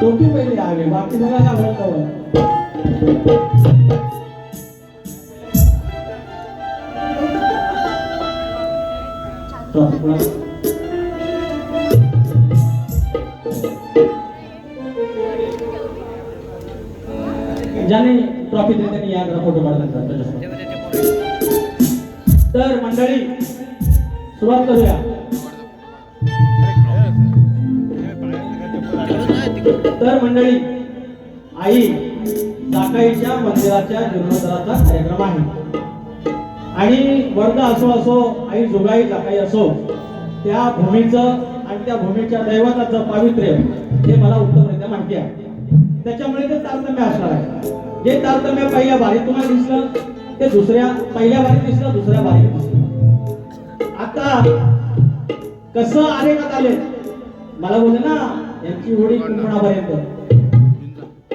टोपी बाकी जाने ट्रॉफी देते नहीं याद रखो तो बड़ा लगता है सुरुवात करूया. तर मंडळी आई साकाईच्या मंदिराच्या जीर्णोद्धाराचा कार्यक्रम आहे. आणि वर्ग असो असो आई जोगाई जाकाई असो त्या भूमीचं आणि त्या भूमीच्या दैवताचं पावित्र्य हे मला उत्तमरित्या माहिती आहे. त्याच्यामुळे ते तारतम्य असणार आहे. जे तारतम्य पहिल्या बारीत तुम्हाला दिसलं ते दुसऱ्या पहिल्या बारीत दिसलं दुसऱ्या बारीत दिसलं. आता. कसं? आले का आले मला बोलले ना यांची होडी कुंपणापर्यंत.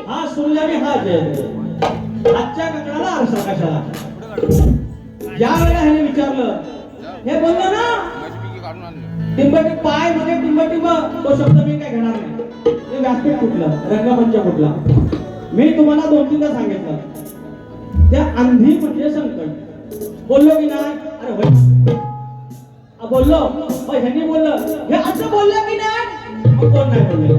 हा सूर्य हा जय आजच्या कंकणाला आरसा कशाला? ज्या वेळेला ह्याने विचारलं हे बोललं ना टिंबटी पाय म्हणजे टिंबटी तो शब्द मी काय घेणार नाही. ते व्यासपीठ कुठलं रंगमंच कुठला मी तुम्हाला दोन तीनदा सांगितलं. त्या अंधी म्हणजे संकट. बोललो की नाही? अरे बोललो? ह्यांनी बोललं. हे असं बोललं की नाही? मग कोण नाही बोलले?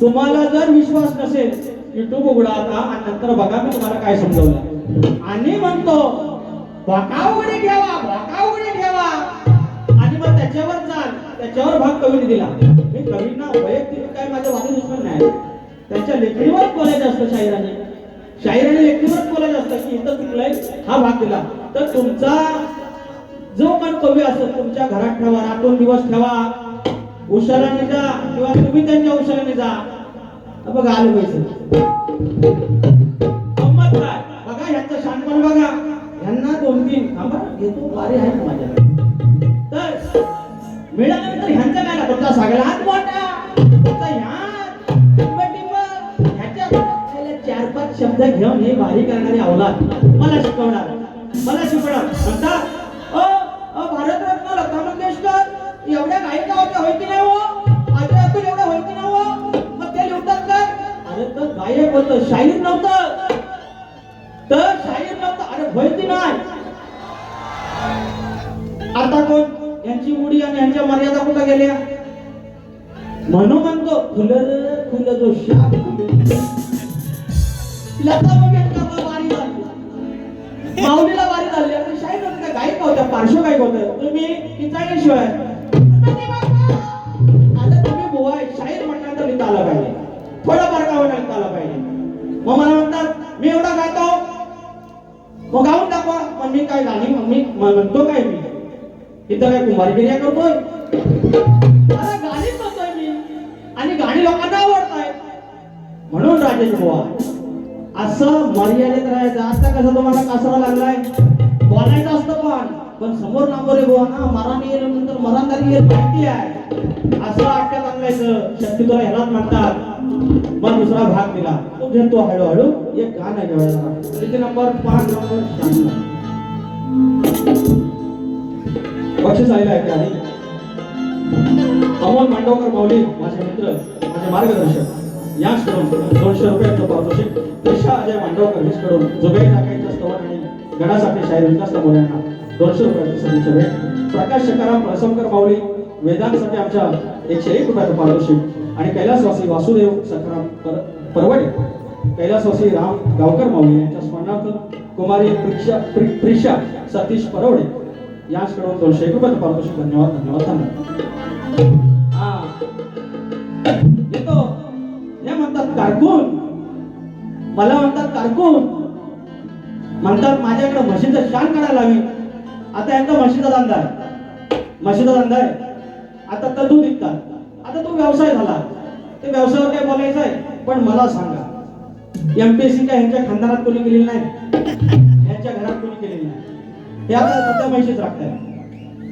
तुम्हाला जर विश्वास नसेल युट्यूब उघडा आता आणि नंतर बघा मी तुम्हाला काय समजवलं. आणि म्हणतो भका उघडे ठेवा भका उघडे ठेवा. आणि मग त्याच्यावर चाल. त्याच्यावर भाग कवीने दिला. मी कवींना वैयक्तिक काय माझं वादी दुश्मन नाही. त्यांच्या लेखणीवर बोलायचं असतं शाहिराने. शाहिराने लेखणीवर बोलायचं असतं की इथं चुकलंय हा भाग दिला. तर तुमचा जो पण कवी असेल तुमच्या घरात ठेवा रातून दिवस ठेवा. उशाराने जा किंवा तुम्ही त्यांच्या उशाराने जा. बघा आलं पैसे. गंमत काय? बघा ह्यांचं शानपण बघा. ह्यांना दोन तीन. थांबा घेतो वारे आहे ना माझ्या तर मिळाल्यानंतर ह्यांचा काय ना तुमचा सगळ्यात मोठा. तुमचा ह्या ह्याच्या चार पाच शब्द घेऊन हे भारी करणारी अवलाद. मला शिकवणार. मला शिकवणार. म्हणतात एवढ्या गायिका होत्या होय की नाही हो? अजय अतुल एवढ्या होय की नाही हो? मग ते लिहतात काय अरे तर गायक होतं शाहीर नव्हतं. तर शाहीर नव्हतं. अरे होय की नाही? आता कोण? यांची मुडी आणि यांच्या मर्यादा कुठं गेल्या? म्हणून म्हणतो फुलर फुल जो शाप. लता मंगेशकरला वारी झाली. माऊलीला वारी झाली. आणि शाहीर होतं गायक होत्या पार्श्व गायक होतं. तुम्ही किचाळल्याशिवाय आता तुम्ही बुवा शाहीर म्हटल्यानंतर मी आला पाहिजे थोडंफार का होणार लिहिता आलं पाहिजे मग मला म्हणतात मी एवढा गातो मग गाऊन दाखवा पण मी काय गाणी मग मी म्हणतो काय मी इथं काय कुंभारगिरी करतोय अरे गाणी म्हणतोय मी आणि गाणी लोकांना आवडताय म्हणून राजेश बुवा असं मर्यादेत राहायचं. आता कसं तुम्हाला कासरा लागलाय? बोलायचं असतं पण पण समोर नांबोरे बुवा ना मराठी येईल नंतर मरांदारी येईल माहिती आहे. असं आट्यात आणलायचं शक्यतो ह्यालाच म्हणतात. मग दुसरा भाग दिला. तो घेतो हळूहळू एक गाणं घेऊया किती नंबर पाच नंबर शहाण्णव. बक्षीस आलेलं आहे त्याने. अमोल मांडवकर माऊली माझे मित्र माझे मार्गदर्शक. याचकडून दोनशे रुपये पारितोषिक पेशा अजय मांडवकर हिचकडून जुबे टाकायच्या स्तवन आणि गणासाठी शाहीर विकास यांना दोनशे रुपयाचं सदीच्या भेट प्रकाश शकाराम प्रसमकर माऊली वेदांसाठी आमच्या एकशे एक रुपयाचं पारितोषिक आणि कैलासवासी वासुदेव सखाराम पर परवडे कैलासवासी राम गावकर माऊली यांच्या स्मरणार्थ कुमारी प्रिक्षा प्रि- सतीश परवडे याचकडून दोनशे एक रुपयाचं पारितोषिक धन्यवाद धन्यवाद धन्यवाद. हा. येतो. हे म्हणतात कारकून. मला म्हणतात कारकून. म्हणतात माझ्याकडे म्हशीचं शान काढायला हवी आता यांचा म्हशीचा धंदा आहे. म्हशीचा धंदा आहे. आता तर दूध विकतात. आता तो व्यवसाय झाला. ते व्यवसायावर काय बोलायचं आहे. पण मला सांगा एमपीएससी काय ह्यांच्या खानदारात कोणी केलेली नाही? ह्यांच्या घरात कोणी केलेली नाही? हे आता सध्या म्हशीच राखताय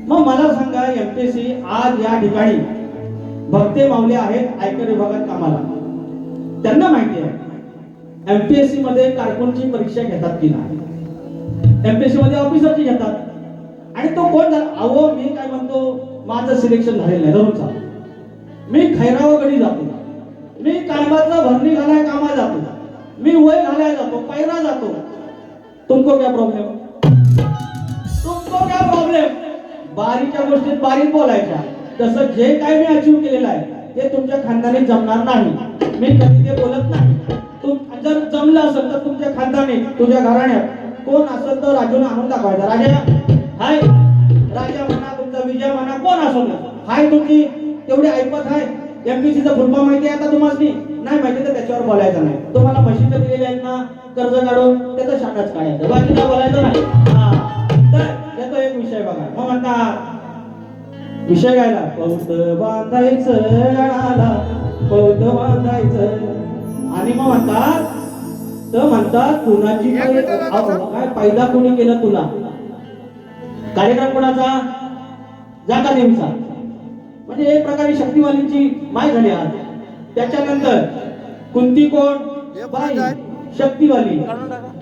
मग मला सांगा एमपीएससी आज या ठिकाणी भक्ते मावले आहेत आयकर विभागात कामाला. त्यांना माहिती आहे. एमपीएससी मध्ये कारकुनची परीक्षा घेतात की नाही? एमपीएससी मध्ये ऑफिसरची घेतात. आणि तो कोण झाला? अहो मी काय म्हणतो माझं सिलेक्शन झालेलं आहे धरून मी खैरावाकडे जातो. मी कांबाचा भरणी घालाय कामा जातो. मी वय घालाय जातो पैरा जातो. तुमको क्या प्रॉब्लेम तुमको क्या प्रॉब्लेम बारीच्या गोष्टीत बारीक बोलायच्या. तसं जे काय मी अचीव केलेलं आहे ते तुमच्या खानदानी जमणार नाही. मी कधी ते बोलत नाही. तुम जर जमलं असेल तर तुमच्या खानदानी तुझ्या घराण्यात कोण असेल तर राजूने आणून दाखवायचा. राजा हाय. राजा म्हणा तुमचा विजय म्हणा कोण असेल ना. हाय तुमची तेवढी ऐपत आहे एमपीसीचा फुलफॉर्म माहिती आहे आता तुम्हाला नाही माहिती तर त्याच्यावर बोलायचं नाही. तुम्हाला मशीन दिलेली आहेत ना कर्ज काढून त्याचं शाखाच काढायचं. बाकी बोलायचं नाही. हा. तर याचा एक विषय बघा. मग म्हणता विषय गायला. पौत बांधायचं गळाला पौत बांधायचं. आणि मग म्हणतात तर म्हणतात कुणाची काय पैदा कोणी केलं तुला? कार्यक्रम कोणाचा? जागा देवीचा म्हणजे एक प्रकारे शक्तिवालींची माय झाली आज. त्याच्यानंतर कुंती कोण? बाई शक्तिवाली.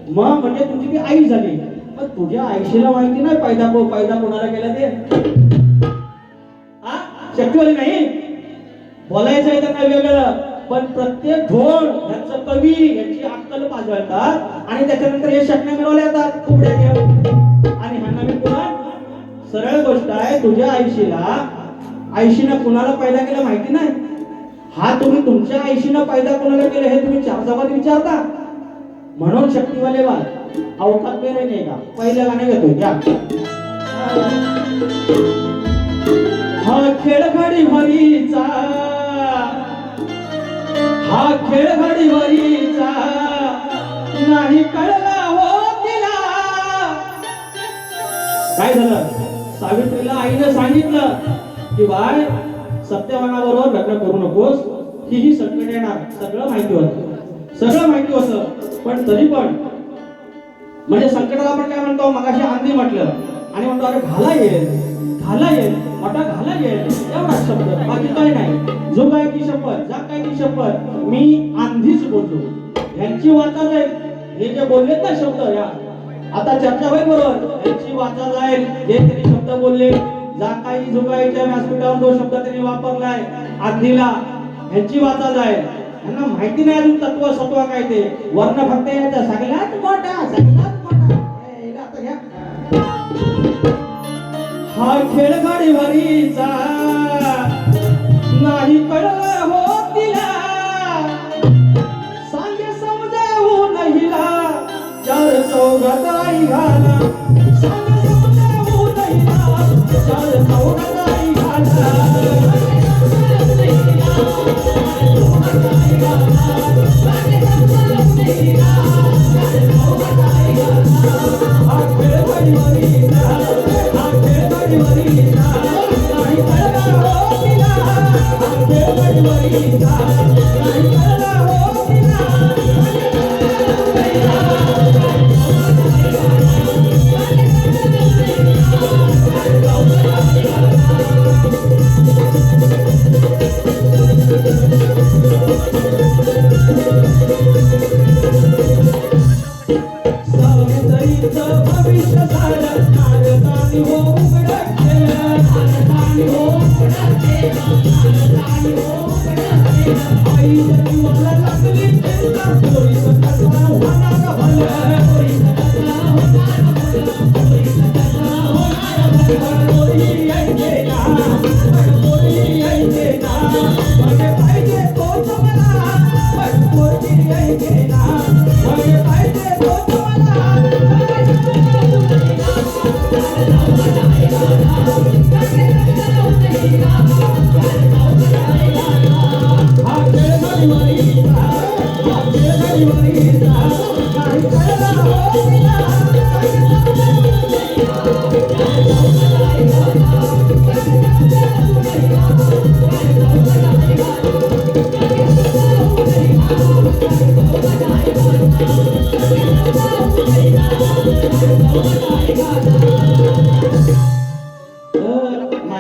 मग म्हणजे तुझी ती आई झाली. मग तुझ्या आईशीला माहिती नाही पैदा को पैदा कोणाला केला ते? शक्तिवाली नाही. बोलायचं आहे तर वेगळं. पण प्रत्येक ढोल यांचं कवी यांची अक्कल पाजळतात आणि त्याच्यानंतर हे शकण्या मिळवले जातात. कुबड्या घेऊन आणि ह्यांना मी पुन्हा सरळ गोष्ट आहे तुझ्या आयुष्याला आयुषीनं कुणाला पैदा केलं माहिती नाही? हा तुम्ही तुमच्या आयुषीनं पैदा कोणाला केलं हे तुम्ही चार जबात विचारता. म्हणून शक्तीवाले वाद अवकात मेरे नाही का पहिलं गाणं घेतोय घ्या. हा खेळ घडी भरीचा हा खेळ घडी भरीचा नाही कळला हो तिला. काय झालं? सावित्रीला आईने सांगितलं की बाय सत्यवानाबरोबर लग्न करू नकोस. ही ही संकट येणार. सगळं माहिती होतं. सगळं माहिती होतं पण तरी पण. म्हणजे संकटाला आपण काय म्हणतो? मगाशी आंधी म्हटलं. आणि म्हणतो अरे घाला येईल घाला येईल मोठा घाला येईल शब्द. बाकी काय नाही. जो काय की शपथ जा काय की शपथ. मी आंधीच बोलतो यांची वाचा जाईल. हे जे बोललेत ना शब्द या. आता चर्चा होईल बरोबर. यांची वाचा जाईल. हे त्यांनी शब्द बोलले. जा काही जोगाईच्या व्यासपीठावर जो शब्द त्यांनी वापरलाय आधीला ह्यांची वाचा जाईल. यांना माहिती नाही अजून तत्व सत्व काय ते. वर्ण फक्त यायचं सगळ्यात मोठा हा खेळ गाडीवरीचा नाही कळलं हो तिला. सांगे समजावून हिला. चार चौघात आई घाला. गाडीवरीचा नाही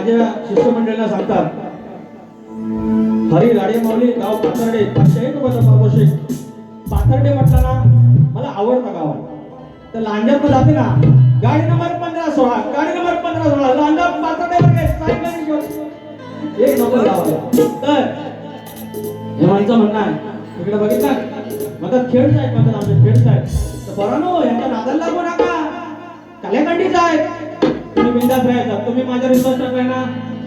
माझ्या शिष्यमंडळीला सांगतात. हरी राडे माऊली गाव पाथर्डे पाचशे एक रुपयाचा पापोशे पाथर्डे म्हटलं मला आवडतं गाव तर लांजात जाते ना गाडी नंबर पंधरा सोळा गाडी नंबर पंधरा सोळा लांजा पाथर्डे एक नंबर गाव आहे तर जेव्हाचं म्हणणं आहे तिकडे बघितलं? मग खेळ साहेब म्हणतात आमचे खेळ साहेब. तर बरं नो यांच्या नादाला लागू नका. कल्याकांडीच आहे तुम्ही बिंदास राहायचा तुम्ही माझ्या विश्वास टाकलाय ना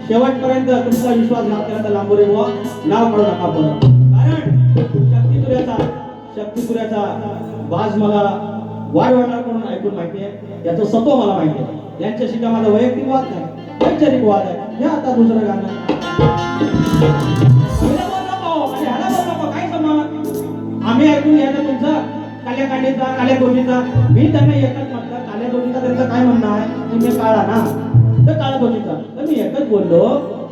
शेवटपर्यंत तुमचा विश्वास घातला तर लांबोरे बुवा नाव काढू नका परत कारण शक्तिपुऱ्याचा शक्तिपुऱ्याचा वाज मला वाढ वाढणार म्हणून ऐकून माहिती आहे? याचं सतो मला माहिती आहे. यांच्याशी का माझा वैयक्तिक वाद नाही? वैचारिक वाद आहे. हे आता दुसरं गाणं. काय आम्ही ऐकून घ्यायचं तुमचं. काल्या कांडीचा काल्या गोजीचा मी त्यांना एकच म्हटलं काल्या गोजीचा त्यांचं काय म्हणणं आहे? म्हणजे काळा ना तर काळा तर मी एकच बोललो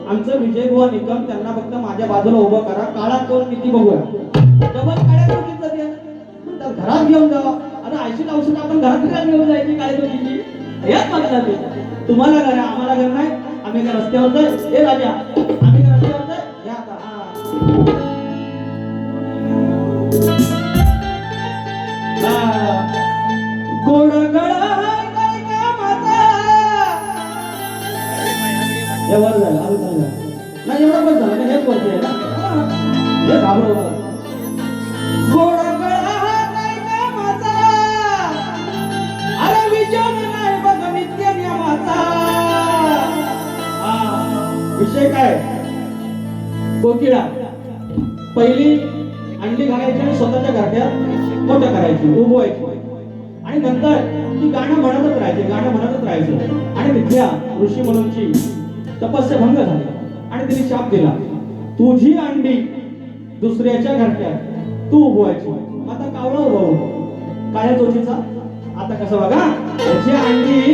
आमचं विजय बुवा निकम त्यांना फक्त माझ्या बाजूला उभं करा काळा कोण किती बघूया. डबल काळ्या गोजीचा द्या घरात घेऊन जावा. आता ऐशी औषध आपण घरात काय घेऊन जायची काळ्या गोजीची याच म्हटलं तुम्हाला घर आहे आम्हाला घर नाही. आम्ही काय रस्त्यावर जाय हे राजा त्याच्या घरट्यात. तू उभवायची आता कावळा उभा होतो काळ्या चोचीचा आता कसा बघा? त्याची अंडी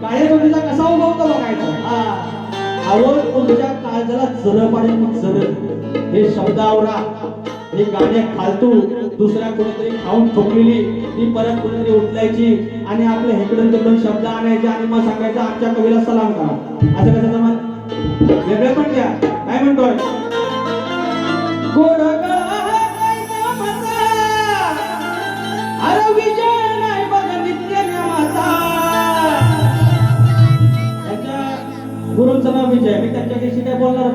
काळ्या चोचीचा कसा उभा बघायचं? बघायचा आवड तुमच्या काळजाला जर पाडेल मग जर हे शब्दावरा हे गाणे फालतू. दुसऱ्या कोणीतरी खाऊन ठोकलेली ती परत कोणीतरी उचलायची आणि आपले हेकडून तिकडून शब्द आणायचे आणि मग सांगायचं आमच्या कवीला सलाम करा. असं कसं जमत वेगळं पण द्या काय म्हणतोय? गुरुंचं नाव विजय. मी त्यांच्या दिवशी काय बोलणार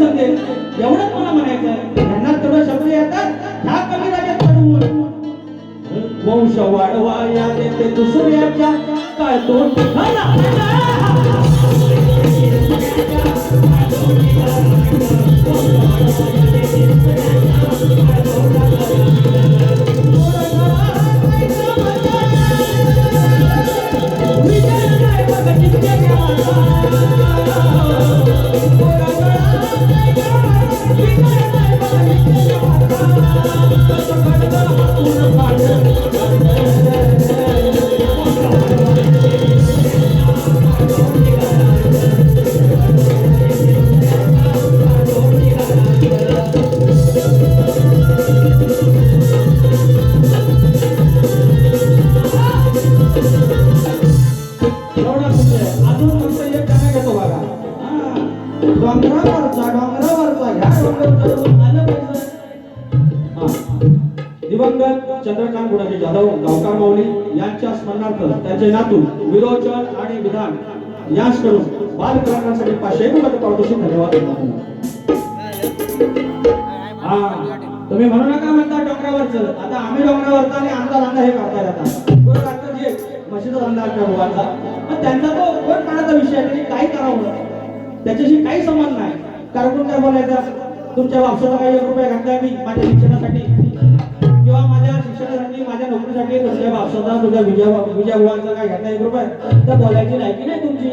সঙ্গে चंद्रकांत गुडाजी जाधव गावकार माऊली यांच्या स्मरणार्थ त्यांचे नातू विरोचन आणि विधान यांच्याकडून बाल कलाकारांसाठी पाचशे एक पारितोषिक धन्यवाद. हा तुम्ही म्हणू नका म्हणता डोंगरावरच. आता आम्ही डोंगरावरचा आणि आमचा धंदा हे करताय आता. म्हशीचा धंदा आपल्या मुलांचा. पण त्यांचा तो कोण काढायचा विषय त्यांनी काय करावं त्याच्याशी काही संबंध नाही. कारण काय बोलायचा? तुमच्या वापसाला काही एक रुपये घातलाय मी माझ्या शिक्षणासाठी. शिक्षणासाठी माझ्या नोकरीसाठी तुमच्या वापसाचा तुझ्या विजय विजय गुळांचा काय घातला एक रुपये? तर बोलायची लायकी नाही तुमची.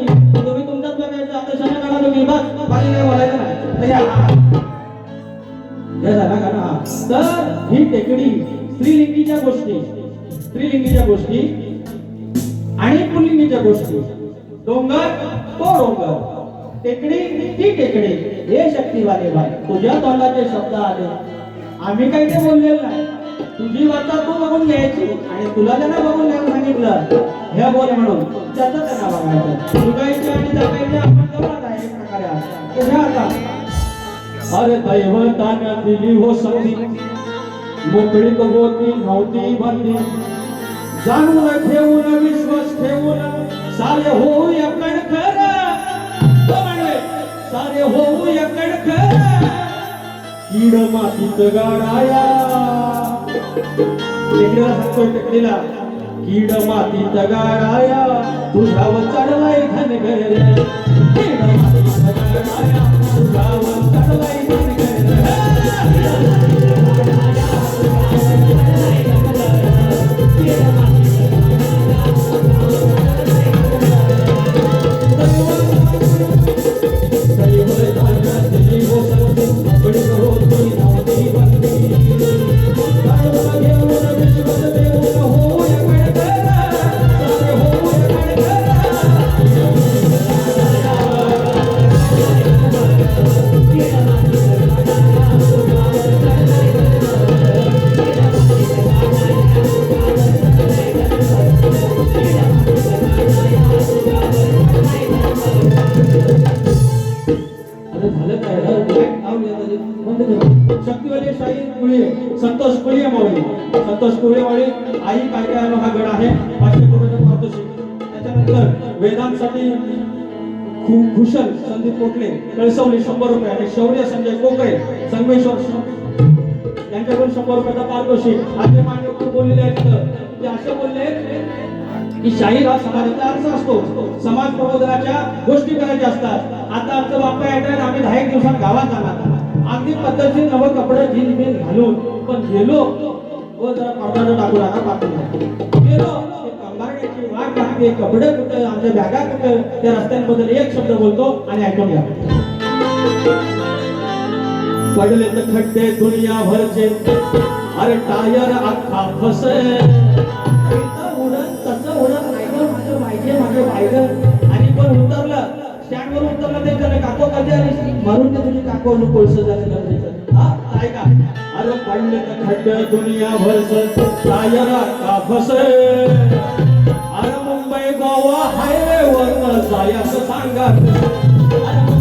तुम्ही तुमच्याच बघायचं आता क्षण करा तुम्ही. बस बाकी काय बोलायचं नाही. हे झाला का ना? तर ही टेकडी स्त्रीलिंगीच्या गोष्टी. स्त्रीलिंगीच्या गोष्टी आणि पुल्लिंगीच्या गोष्टी. डोंगर तो डोंगर. टेकडी ती टेकडी. हे शक्तीवाले बाई. तुझ्या तोंडाचे शब्द आले. आम्ही काही ते बोललेलं नाही. तुझी वाचा तू बघून घ्यायची. आणि तुला त्यांना बघून घ्यायला सांगितलं. हे बोल म्हणून. त्याचं त्यांना बघायचं. सुगायचे आणि जगायचे आपण जवळच आहे एक प्रकारे. तुझ्या आता. अरे दैवतानं दिली हो संधी. मोकळी होती नव्हती बंदी जाणून ठेवून विश्वास ठेवून सारे होऊ एकड कर सारे होऊ एकड कर कीड मातीत गाडाया. टेकडीला सांगतोय टेकडीला कीड माती गाडाया तुझ्यावर चढलाय धनगर कीड माती गाडाया तुझ्यावर चढलाय धनगर भूषण संदीप कोटले कळसवली शंभर रुपये आणि शौर्य संजय कोकरे संगमेश्वर यांच्याकडून शंभर रुपयाचा पारितोषिक. आज मान्यवर बोललेले आहेत ते असे बोलले की शाहीर हा समाजाचा अर्थ असतो. समाज प्रबोधनाच्या गोष्टी करायच्या असतात. आता आमचं बाप्पा येतात आम्ही दहा एक दिवसात गावात जाणार. अगदी पद्धतीने नवं कपडे जीन बीन्स घालून. पण गेलो. व जरा पडदा टाकू नका पाठवून गेलो. ते कपडे कुठं आमच्या बॅगा कुठं त्या रस्त्यांबद्दल एक शब्द बोलतो आणि ऐकून घ्या. पडले तर खड्डे दुनिया भरचे अरे टायर अख्खा फसे उडत तसं उडत राहिलं माझं पाहिजे माझं पाहिजे आणि पण उतरलं? स्टँड वर उतरलं ते त्याला काको कधी आणि मारून ते तुझी काको आणि कोळस झालं गरजेचं हा काय का अरे पडले तर खड्डे दुनिया भरचे टायर अख्खा फसे गोवा हायवे वर सांगा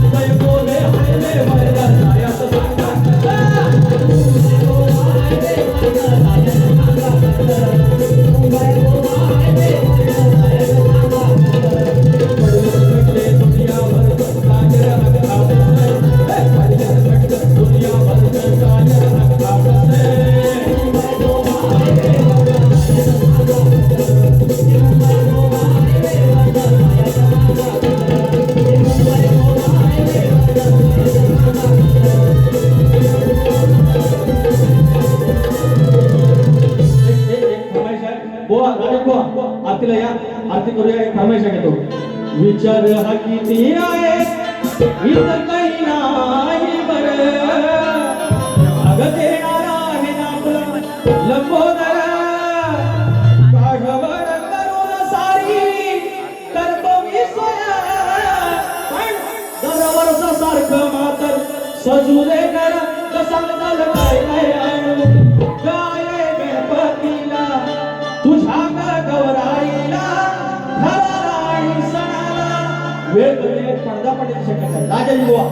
कधी पडदा पडेल शकत आहे राजा युवा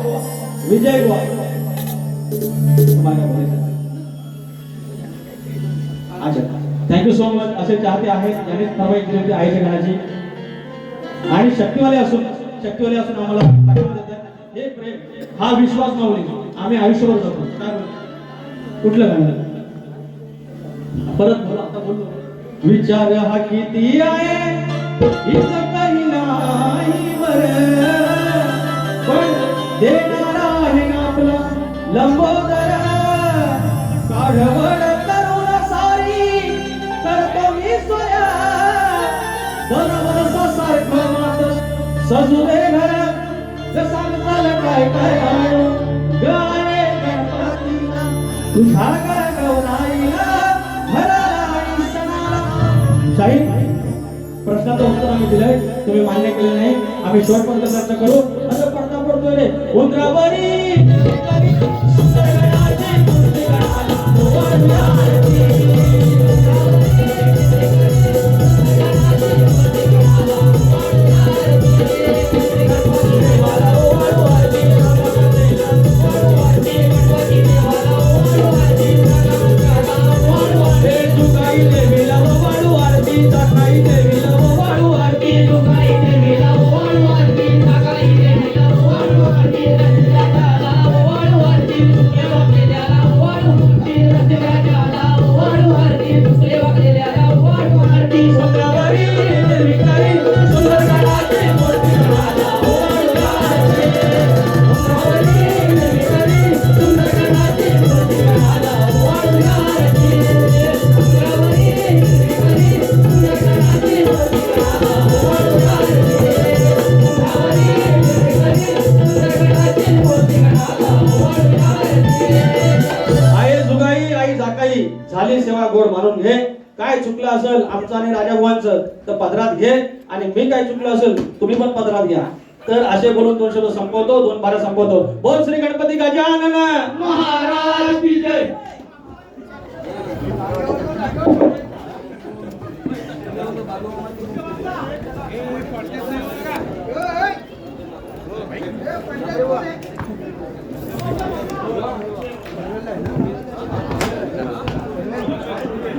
विजय युवा तुम्हाला अच्छा. थँक्यू सो मच असे चाहते आहेत ज्यांनी परवाई केली होती आईच्या घराची. आणि शक्तीवाले असून शक्तीवाले असून आम्हाला हे प्रेम हा विश्वास माऊली. आम्ही आयुष्यभर जातो काय कुठलं गाणं? परत बोला आता बोललो विचार हा किती आहे काही नाही बरं. शाहीर प्रश्नाचं उत्तर आम्ही दिलंय. तुम्ही मान्य केलं नाही. आम्ही शेवटपर्यंत चर्चा करू. असं पडता पडतोय रे. उंदरावरी! मानून घे. काय चुकलं असेल आमचं आणि राजा बुवांचं तर पदरात घे. आणि मी काय चुकलं असेल तुम्ही पण पदरात घ्या. तर असे बोलून दोन शब्द संपवतो दोन बारा संपवतो. बोल श्री गणपती गजानन! महाराज विजय Hey!